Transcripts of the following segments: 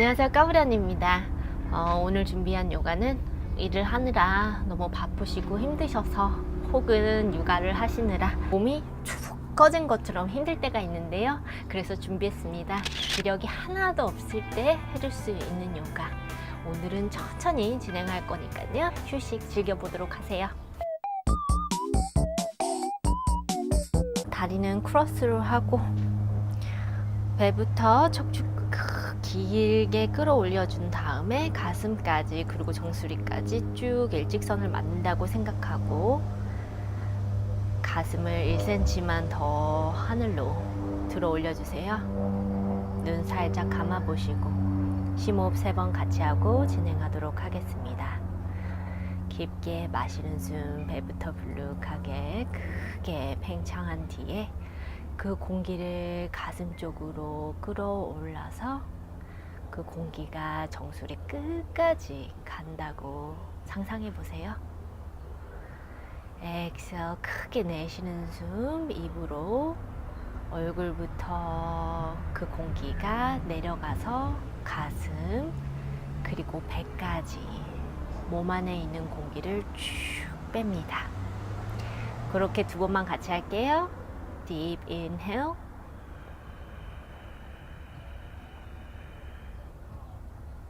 안녕하세요. 까브란입니다. 어, 오늘 준비한 요가는 일을 하느라 너무 바쁘시고 힘드셔서 혹은 육아를 하시느라 몸이 축 꺼진 것처럼 힘들 때가 있는데요. 그래서 준비했습니다. 기력이 하나도 없을 때 해줄 수 있는 요가 오늘은 천천히 진행할 거니까요. 휴식 즐겨보도록 하세요. 다리는 크로스로 하고 배부터 척추 크- 길게 끌어올려준 다음에 가슴까지 그리고 정수리까지 쭉 일직선을 만든다고 생각하고 가슴을 1cm만 더 하늘로 들어 올려주세요. 눈 살짝 감아 보시고 심호흡 세번 같이 하고 진행하도록 하겠습니다. 깊게 마시는 숨 배부터 불룩하게 크게 팽창한 뒤에 그 공기를 가슴 쪽으로 끌어올라서 그 공기가 정수리 끝까지 간다고 상상해 보세요. 엑셀 크게 내쉬는 숨 입으로 얼굴부터 그 공기가 내려가서 가슴 그리고 배까지 몸 안에 있는 공기를 쭉 뺍니다. 그렇게 두 번만 같이 할게요. Deep inhale.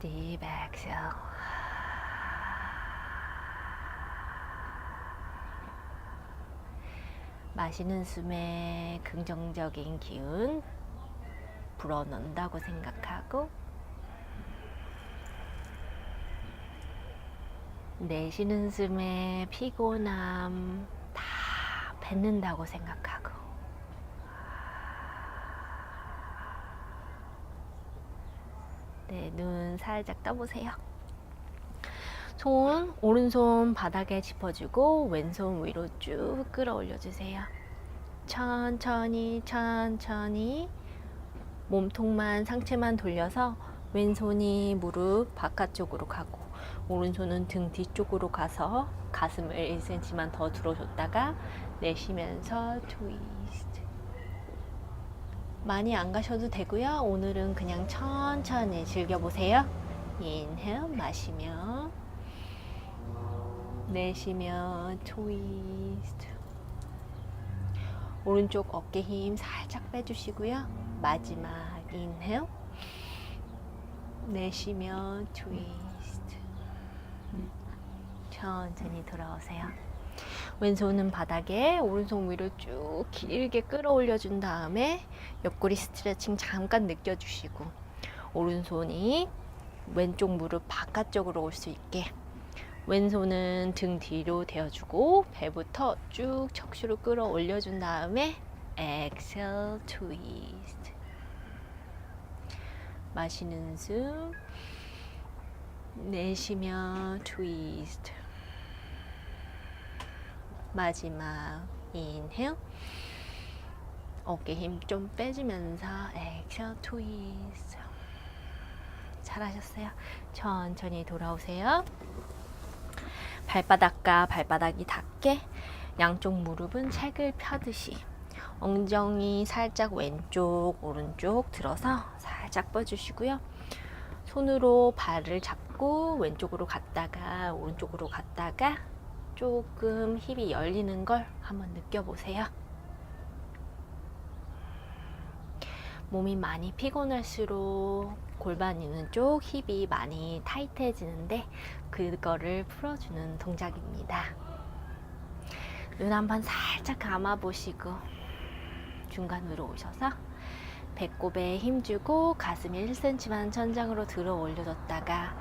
Deep exhale. 마시는 숨에 긍정적인 기운 불어넣는다고 생각하고 내쉬는 숨에 피곤함 다 뱉는다고 생각하고 살짝 떠보세요. 손, 오른손 바닥에 짚어주고 왼손 위로 쭉 끌어올려 주세요. 천천히, 천천히 몸통만 상체만 돌려서 왼손이 무릎 바깥쪽으로 가고 오른손은 등 뒤쪽으로 가서 가슴을 1cm만 더 들어줬다가 내쉬면서 트위스트. 많이 안 가셔도 되고요. 오늘은 그냥 천천히 즐겨보세요. 인헬 마시며 내쉬며 트위스트. 오른쪽 어깨 힘 살짝 빼주시고요. 마지막 인헬 내쉬며 트위스트. 천천히 돌아오세요. 왼손은 바닥에 오른손 위로 쭉 길게 끌어올려 준 다음에 옆구리 스트레칭 잠깐 느껴주시고 오른손이 왼쪽 무릎 바깥쪽으로 올 수 있게 왼손은 등 뒤로 대어주고 배부터 쭉 척추로 끌어올려 준 다음에 exhale twist 마시는 숨 내쉬며 트위스트 마지막 인헬 어깨 힘 좀 빼주면서 액션 트위스트. 잘하셨어요. 천천히 돌아오세요. 발바닥과 발바닥이 닿게 양쪽 무릎은 책을 펴듯이 엉덩이 살짝 왼쪽 오른쪽 들어서 살짝 뻗주시고요. 손으로 발을 잡고 왼쪽으로 갔다가 오른쪽으로 갔다가 조금 힙이 열리는 걸 한번 느껴보세요. 몸이 많이 피곤할수록 골반 있는 쪽 힙이 많이 타이트해지는데 그거를 풀어주는 동작입니다. 눈 한번 살짝 감아 보시고 중간으로 오셔서 배꼽에 힘주고 가슴 1cm만 천장으로 들어 올려줬다가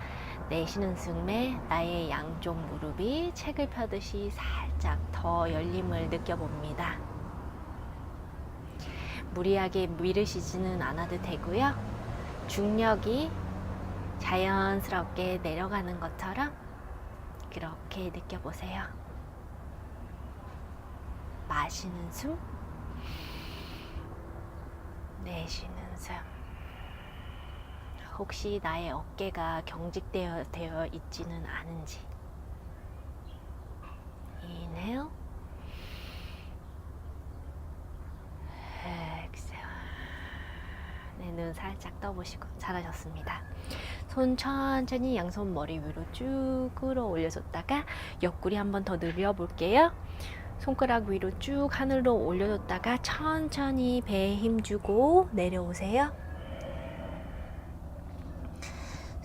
내쉬는 숨에 나의 양쪽 무릎이 책을 펴듯이 살짝 더 열림을 느껴봅니다. 무리하게 밀으시지는 않아도 되고요. 중력이 자연스럽게 내려가는 것처럼 그렇게 느껴보세요. 마시는 숨, 내쉬는 숨. 혹시 나의 어깨가 경직되어 되어 있지는 않은지. 인헬. exhale. 네, 눈 살짝 떠보시고 잘하셨습니다. 손 천천히 양손 머리 위로 쭉 끌어올려줬다가 옆구리 한번 더 늘려볼게요. 손가락 위로 쭉 하늘로 올려줬다가 천천히 배에 힘주고 내려오세요.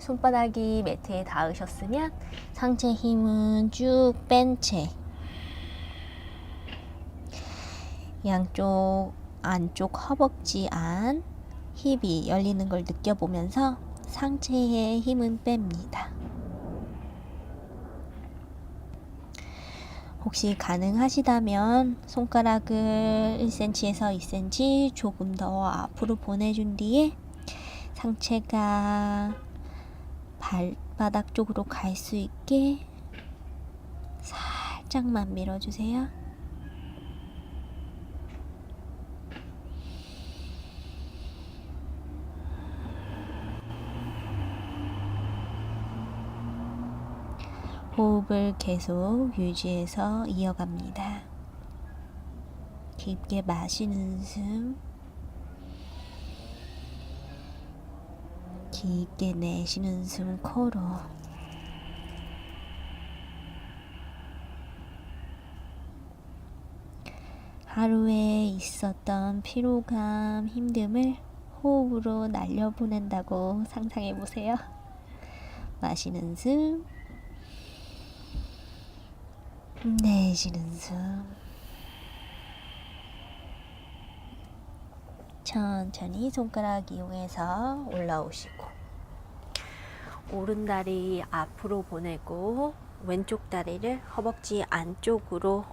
손바닥이 매트에 닿으셨으면 상체 힘은 쭉 뺀 채 양쪽 안쪽 허벅지 안 힙이 열리는 걸 느껴보면서 상체의 힘은 뺍니다. 혹시 가능하시다면 손가락을 1cm에서 2cm 조금 더 앞으로 보내준 뒤에 상체가 발바닥 쪽으로 갈 수 있게 살짝만 밀어주세요. 호흡을 계속 유지해서 이어갑니다. 깊게 마시는 숨, 깊게 내쉬는 숨 코로. 하루에 있었던 피로감, 힘듦을 호흡으로 날려보낸다고 상상해 보세요. 마시는 숨, 내쉬는 숨. 천천히 손가락 이용해서 올라오시고 오른 다리 앞으로 보내고 왼쪽 다리를 허벅지 안쪽으로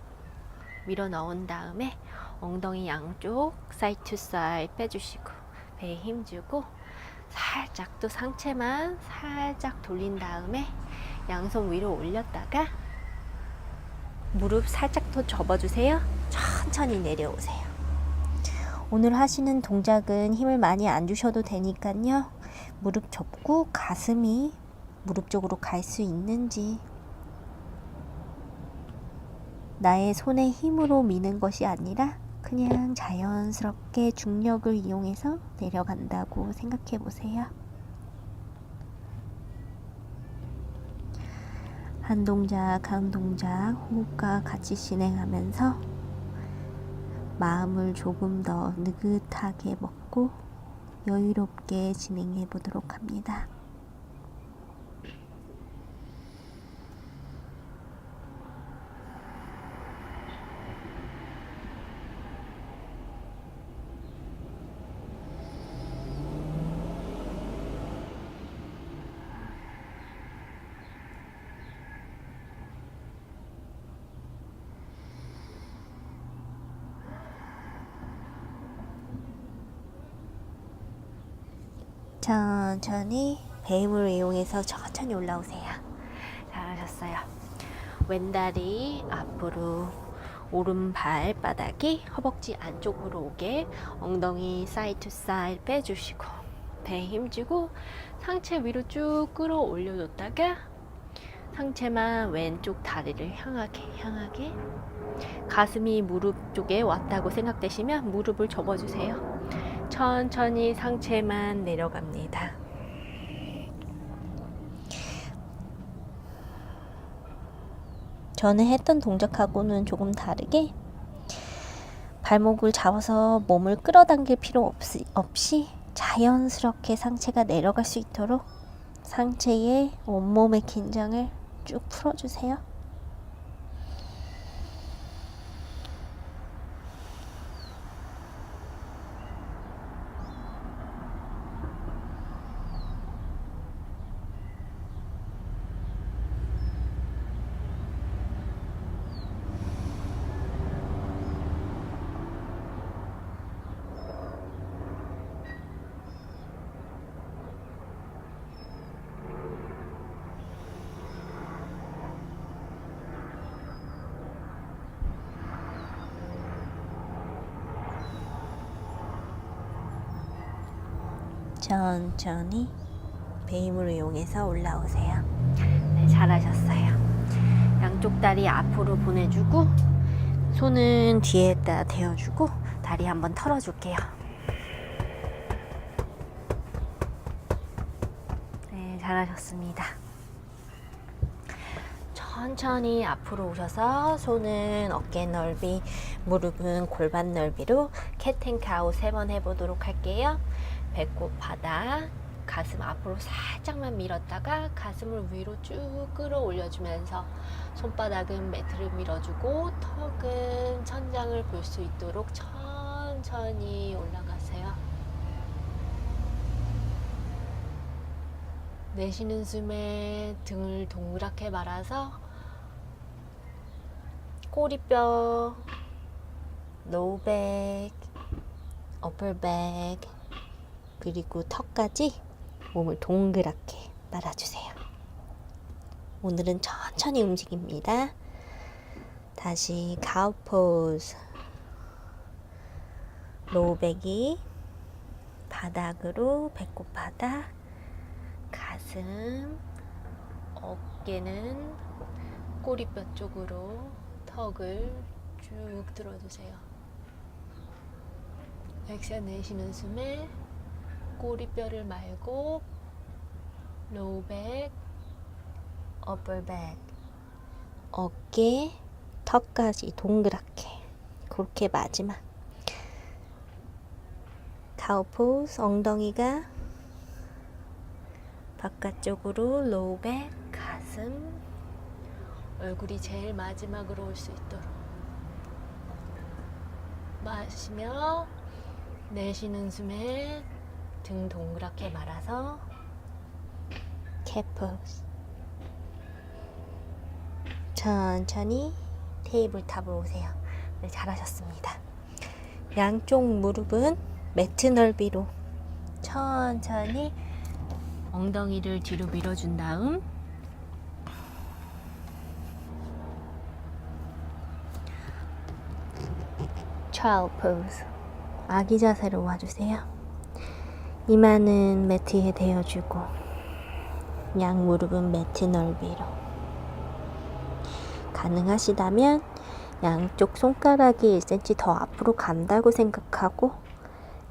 밀어 넣은 다음에 엉덩이 양쪽 사이드 투 사이드 빼주시고 배에 힘주고 살짝 또 상체만 살짝 돌린 다음에 양손 위로 올렸다가 무릎 살짝 더 접어주세요. 천천히 내려오세요. 오늘 하시는 동작은 힘을 많이 안 주셔도 되니까요. 무릎 접고 가슴이 무릎 쪽으로 갈 수 있는지 나의 손의 힘으로 미는 것이 아니라 그냥 자연스럽게 중력을 이용해서 내려간다고 생각해 보세요. 한 동작 한 동작 호흡과 같이 진행하면서 마음을 조금 더 느긋하게 먹고 여유롭게 진행해 보도록 합니다. 천천히 배임을 이용해서 천천히 올라오세요. 잘하셨어요. 왼다리 앞으로 오른발 바닥이 허벅지 안쪽으로 오게 엉덩이 사이드 투 사이드 빼주시고 배 힘주고 상체 위로 쭉 끌어올려 줬다가 상체만 왼쪽 다리를 향하게 향하게 가슴이 무릎 쪽에 왔다고 생각되시면 무릎을 접어주세요. 천천히 상체만 내려갑니다. 전에 했던 동작하고는 조금 다르게 발목을 잡아서 몸을 끌어당길 필요 없이, 없이 자연스럽게 상체가 내려갈 수 있도록 상체의 온몸의 긴장을 쭉 풀어주세요. 천천히 배임을 이용해서 올라오세요. 네, 잘하셨어요. 양쪽 다리 앞으로 보내주고 손은 뒤에다 대어주고 다리 한번 털어줄게요. 잘하셨습니다. 천천히 앞으로 오셔서 손은 어깨 넓이, 무릎은 골반 넓이로 캣앤카우 세번 해보도록 할게요. 배꼽 바닥, 가슴 앞으로 살짝만 밀었다가 가슴을 위로 쭉 끌어올려주면서 손바닥은 매트를 밀어주고 턱은 천장을 볼 수 있도록 천천히 올라가세요. 내쉬는 숨에 등을 동그랗게 말아서 꼬리뼈, 로우백, 어퍼백, 그리고 턱까지 몸을 동그랗게 말아주세요. 오늘은 천천히 움직입니다. 다시 가우 포즈. 로우백이 바닥으로 배꼽 바닥, 가슴, 어깨는 꼬리뼈 쪽으로 턱을 쭉 들어주세요. 엑셀 내쉬는 숨에 꼬리뼈를 말고 로우백, 어퍼백, 어깨, 턱까지 동그랗게. 그렇게 마지막. 카우포스 엉덩이가 바깥쪽으로 로우백, 가슴, 얼굴이 제일 마지막으로 올 수 있도록 마시며 내쉬는 숨에 등 동그랗게 말아서 캣포스 천천히 테이블탑으로 오세요. 네, 잘하셨습니다. 양쪽 무릎은 매트 넓이로 천천히 엉덩이를 뒤로 밀어준 다음 child pose 아기 자세로 와주세요. 이마는 매트에 대어주고 양 무릎은 매트 넓이로 가능하시다면 양쪽 손가락이 1cm 더 앞으로 간다고 생각하고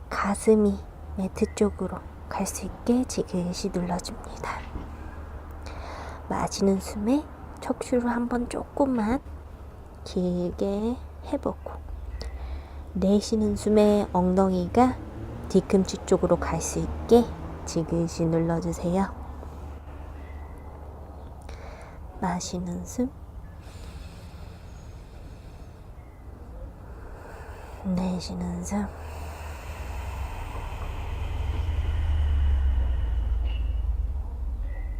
가슴이 매트 쪽으로 갈 수 있게 지그시 눌러줍니다. 마시는 숨에 척추를 한번 조금만 길게 해보고 내쉬는 숨에 엉덩이가 뒤꿈치 쪽으로 갈 수 있게 지그시 눌러주세요. 마시는 숨. 내쉬는 숨.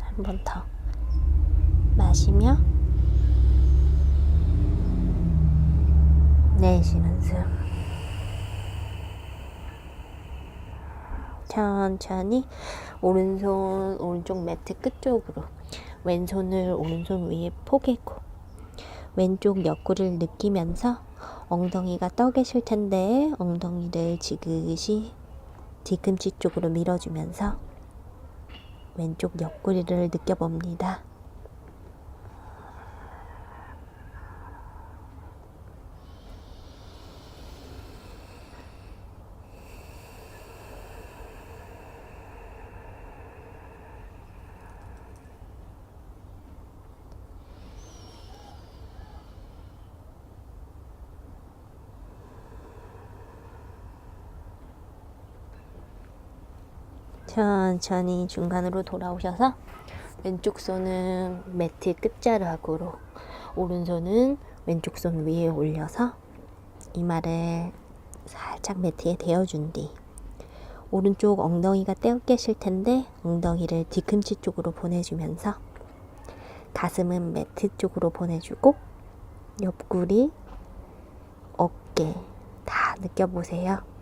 한 번 더. 마시며 내쉬는 숨 천천히 오른손 오른쪽 매트 끝쪽으로 왼손을 오른손 위에 포개고 왼쪽 옆구리를 느끼면서 엉덩이가 떠 계실 텐데 엉덩이를 지그시 뒤꿈치 쪽으로 밀어주면서 왼쪽 옆구리를 느껴봅니다. 천천히 중간으로 돌아오셔서 왼쪽 손은 매트 끝자락으로 오른손은 왼쪽 손 위에 올려서 이마를 살짝 매트에 대어준 뒤 오른쪽 엉덩이가 떼어 깨실 텐데 엉덩이를 뒤꿈치 쪽으로 보내주면서 가슴은 매트 쪽으로 보내주고 옆구리, 어깨 다 느껴보세요.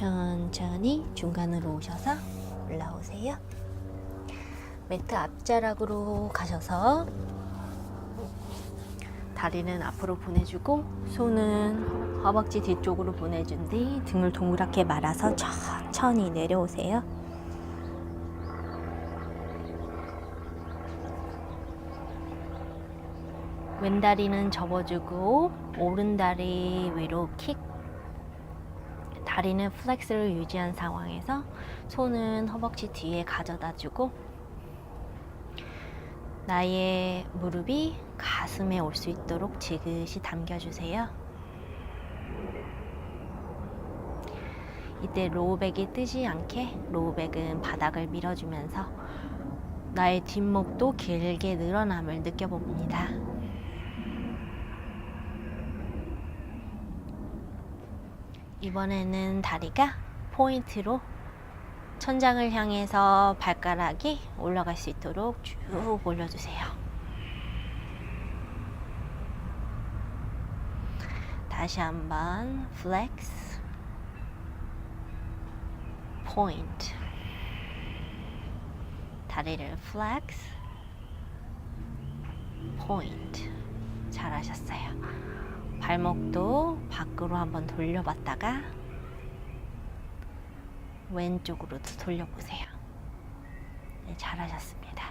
천천히 중간으로 오셔서 올라오세요. 매트 앞자락으로 가셔서 다리는 앞으로 보내주고 손은 허벅지 뒤쪽으로 보내준 뒤 등을 동그랗게 말아서 천천히 내려오세요. 왼다리는 접어주고 오른다리 위로 킥 다리는 플렉스를 유지한 상황에서 손은 허벅지 뒤에 가져다 주고 나의 무릎이 가슴에 올 수 있도록 지그시 당겨주세요. 이때 로우백이 뜨지 않게 로우백은 바닥을 밀어주면서 나의 뒷목도 길게 늘어남을 느껴봅니다. 이번에는 다리가 포인트로 천장을 향해서 발가락이 올라갈 수 있도록 쭉 올려주세요. 다시 한번 flex, point. 다리를 flex, point. 잘하셨어요. 발목도 밖으로 한번 돌려봤다가 왼쪽으로도 돌려보세요. 네, 잘하셨습니다.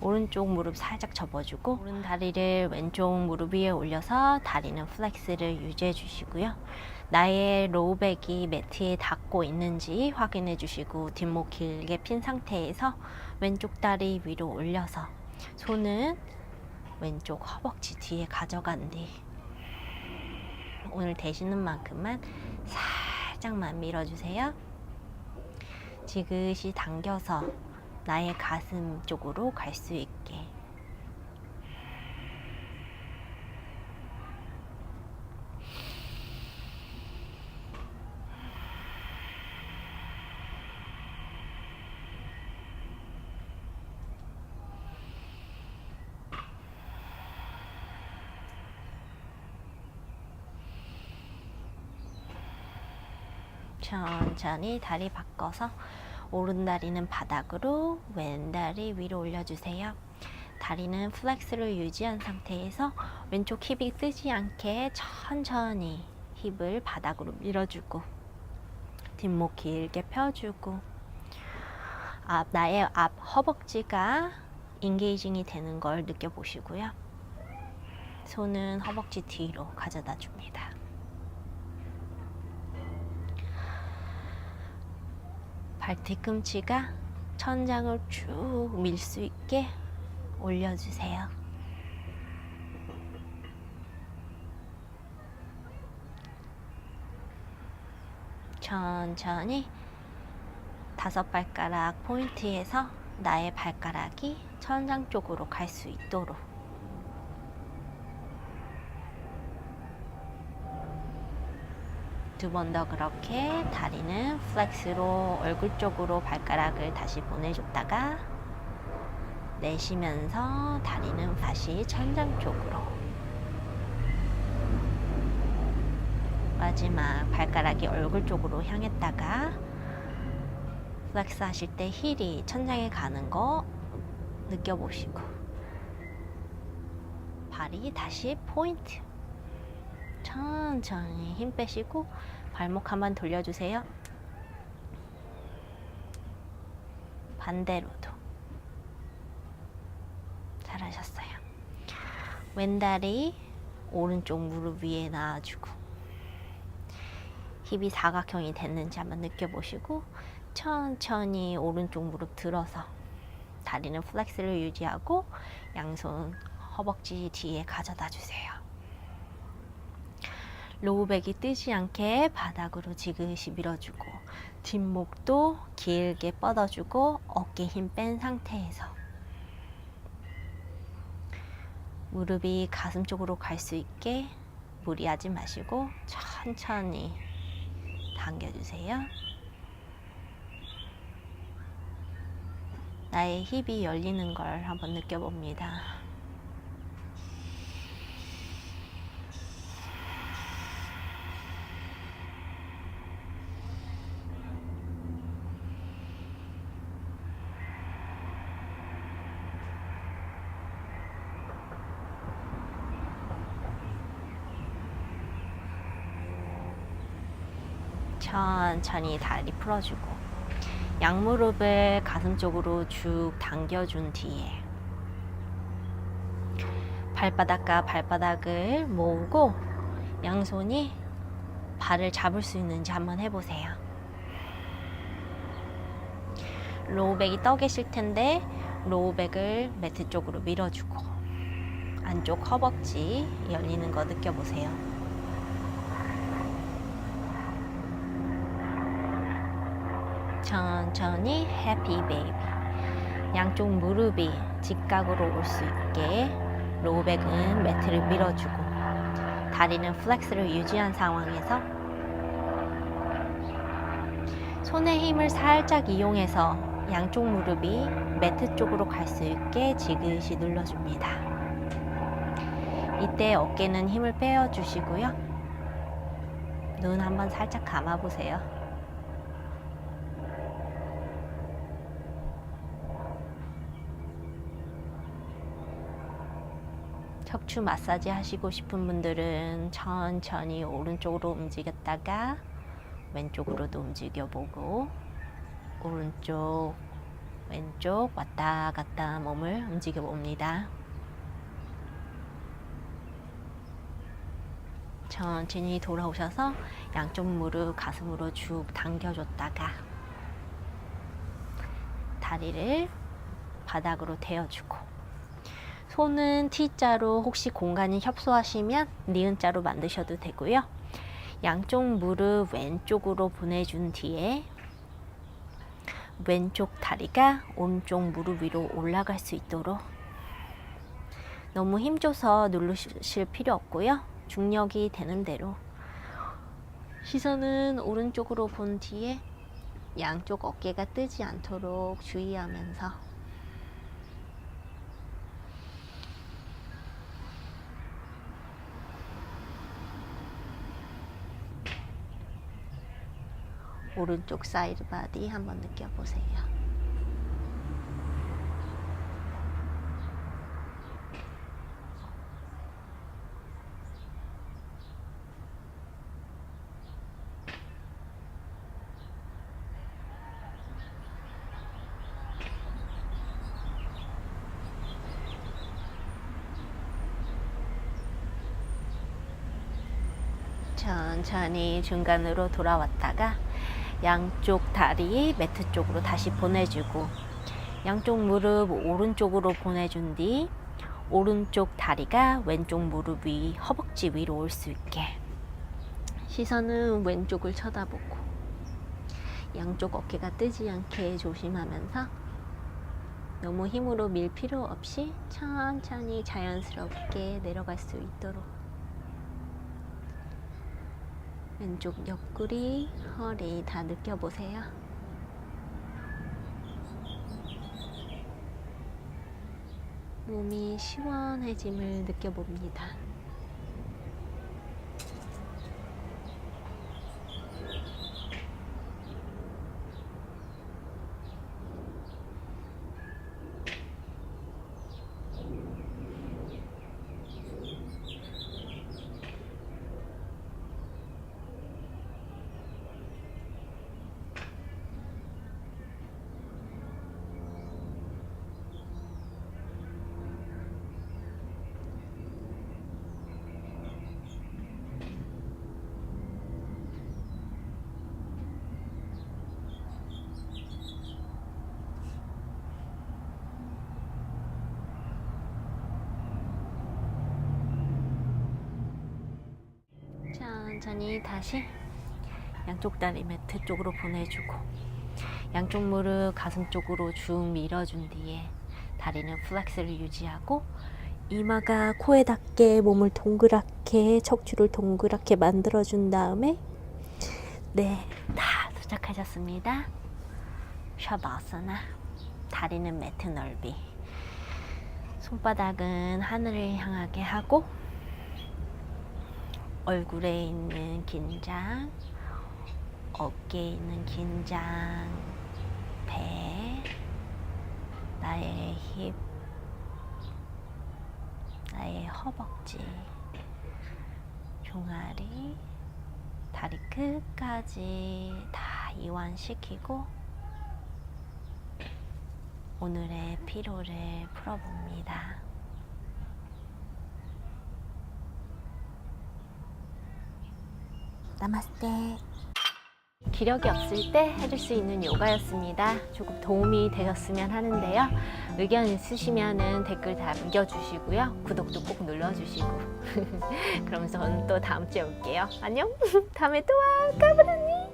오른쪽 무릎 살짝 접어주고 오른 다리를 왼쪽 무릎 위에 올려서 다리는 플렉스를 유지해 주시고요. 나의 로우백이 매트에 닿고 있는지 확인해 주시고 뒷목 길게 핀 상태에서 왼쪽 다리 위로 올려서 손은 왼쪽 허벅지 뒤에 가져간 뒤 오늘 되시는 만큼만 살짝만 밀어주세요. 지그시 당겨서 나의 가슴 쪽으로 갈 수 있게. 천천히 다리 바꿔서 오른 다리는 바닥으로 왼 다리 위로 올려주세요. 다리는 플렉스를 유지한 상태에서 왼쪽 힙이 뜨지 않게 천천히 힙을 바닥으로 밀어주고 뒷목 길게 펴주고 앞 나의 앞 허벅지가 인게이징이 되는 걸 느껴보시고요. 손은 허벅지 뒤로 가져다 줍니다. 발 뒤꿈치가 천장을 쭉 밀 수 있게 올려주세요. 천천히 다섯 발가락 포인트에서 나의 발가락이 천장 쪽으로 갈 수 있도록 두 번 더 그렇게 다리는 플렉스로 얼굴 쪽으로 발가락을 다시 보내줬다가 내쉬면서 다리는 다시 천장 쪽으로. 마지막 발가락이 얼굴 쪽으로 향했다가 플렉스 하실 때 힐이 천장에 가는 거 느껴보시고. 발이 다시 포인트 천천히 힘 빼시고 발목 한번 돌려주세요. 반대로도 잘하셨어요. 왼다리 오른쪽 무릎 위에 놔주고 힙이 사각형이 됐는지 한번 느껴보시고 천천히 오른쪽 무릎 들어서 다리는 플렉스를 유지하고 양손 허벅지 뒤에 가져다 주세요. 로우백이 뜨지 않게 바닥으로 지그시 밀어주고 뒷목도 길게 뻗어주고 어깨 힘 뺀 상태에서 무릎이 가슴 쪽으로 갈 수 있게 무리하지 마시고 천천히 당겨주세요. 나의 힙이 열리는 걸 한번 느껴봅니다. 천천히 다리 풀어주고 양무릎을 가슴 쪽으로 쭉 당겨준 뒤에 발바닥과 발바닥을 모으고 양손이 발을 잡을 수 있는지 한번 해보세요. 로우백이 떠 계실 텐데 로우백을 매트 쪽으로 밀어주고 안쪽 허벅지 열리는 거 느껴보세요. 천천히 해피 베이비 양쪽 무릎이 직각으로 올 수 있게 로우백은 매트를 밀어주고 다리는 플렉스를 유지한 상황에서 손의 힘을 살짝 이용해서 양쪽 무릎이 매트 쪽으로 갈 수 있게 지그시 눌러줍니다. 이때 어깨는 힘을 빼어주시고요. 눈 한번 살짝 감아보세요. 척추 마사지 하시고 싶은 분들은 천천히 오른쪽으로 움직였다가 왼쪽으로도 움직여보고 오른쪽 왼쪽 왔다 갔다 몸을 움직여 봅니다. 천천히 돌아오셔서 양쪽 무릎 가슴으로 쭉 당겨줬다가 다리를 바닥으로 대어주고 손은 T자로 혹시 공간이 협소하시면 니은자로 만드셔도 되고요. 양쪽 무릎 왼쪽으로 보내준 뒤에 왼쪽 다리가 오른쪽 무릎 위로 올라갈 수 있도록 너무 힘줘서 누르실 필요 없고요. 중력이 되는 대로 시선은 오른쪽으로 본 뒤에 양쪽 어깨가 뜨지 않도록 주의하면서 오른쪽 사이드 바디 한번 느껴보세요. 천천히 중간으로 돌아왔다가 양쪽 다리 매트 쪽으로 다시 보내주고 양쪽 무릎 오른쪽으로 보내준 뒤 오른쪽 다리가 왼쪽 무릎 위 허벅지 위로 올 수 있게. 시선은 왼쪽을 쳐다보고 양쪽 어깨가 뜨지 않게 조심하면서 너무 힘으로 밀 필요 없이 천천히 자연스럽게 내려갈 수 있도록 왼쪽 옆구리, 허리 다 느껴보세요. 몸이 시원해짐을 느껴봅니다. 천천히 다시 양쪽 다리 매트 쪽으로 보내주고 양쪽 무릎 가슴 쪽으로 쭉 밀어준 뒤에 다리는 플렉스를 유지하고 이마가 코에 닿게 몸을 동그랗게 척추를 동그랗게 만들어준 다음에 네, 다 도착하셨습니다. 샤바사나 다리는 매트 넓이 손바닥은 하늘을 향하게 하고 얼굴에 있는 긴장, 어깨에 있는 긴장, 배, 나의 힙, 나의 허벅지, 종아리 다리 끝까지 다 이완시키고 오늘의 피로를 풀어봅니다. 나마스테. 기력이 없을 때 해줄 수 있는 요가였습니다. 조금 도움이 되셨으면 하는데요. 의견 있으시면 댓글 다 남겨주시고요. 구독도 꼭 눌러주시고. 그럼 저는 또 다음 주에 올게요. 안녕. 다음에 또 와. 까브라니.